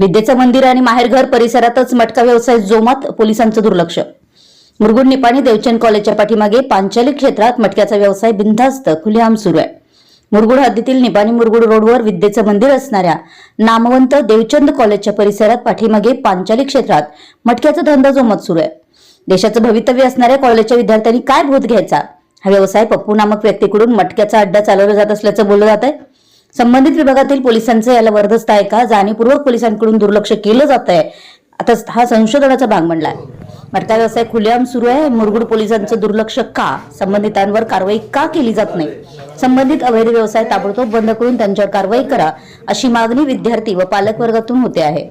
विद्येचं मंदिर आणि माहेरघर परिसरातच मटका व्यवसाय जोमात पोलिसांचं दुर्लक्ष. मुरगुड निपाणी देवचंद कॉलेजच्या पाठीमागे पांचाली क्षेत्रात मटक्याचा व्यवसाय बिनधास्त खुलेआम सुरू आहे. मुरगुड हद्दीतील निपाणी मुरगुड रोडवर विद्येचं मंदिर असणाऱ्या नामवंत देवचंद कॉलेजच्या परिसरात पाठीमागे पांचाली क्षेत्रात मटक्याचा धंदा जोमात सुरू आहे. देशाचं भवितव्य असणाऱ्या कॉलेजच्या विद्यार्थ्यांनी काय बोध घ्यायचा? हा व्यवसाय पप्पू नामक व्यक्तीकडून मटक्याचा अड्डा चालवला जात असल्याचं बोललं जात आहे संबंधित विभागातील पोलिसांचं याला वर्दस्त आहे का? जाणीवपूर्वक पोलिसांकडून दुर्लक्ष केलं जात आहे आता हा संशोधनाचा भाग म्हणला मटका व्यवसाय खुलेआम सुरू आहे. मुरगुड पोलिसांचं दुर्लक्ष का? संबंधितांवर कारवाई का केली जात नाही? संबंधित अवैध व्यवसाय ताबडतोब बंद करून त्यांच्यावर कारवाई करा अशी मागणी विद्यार्थी व पालक वर्गातून होते आहे.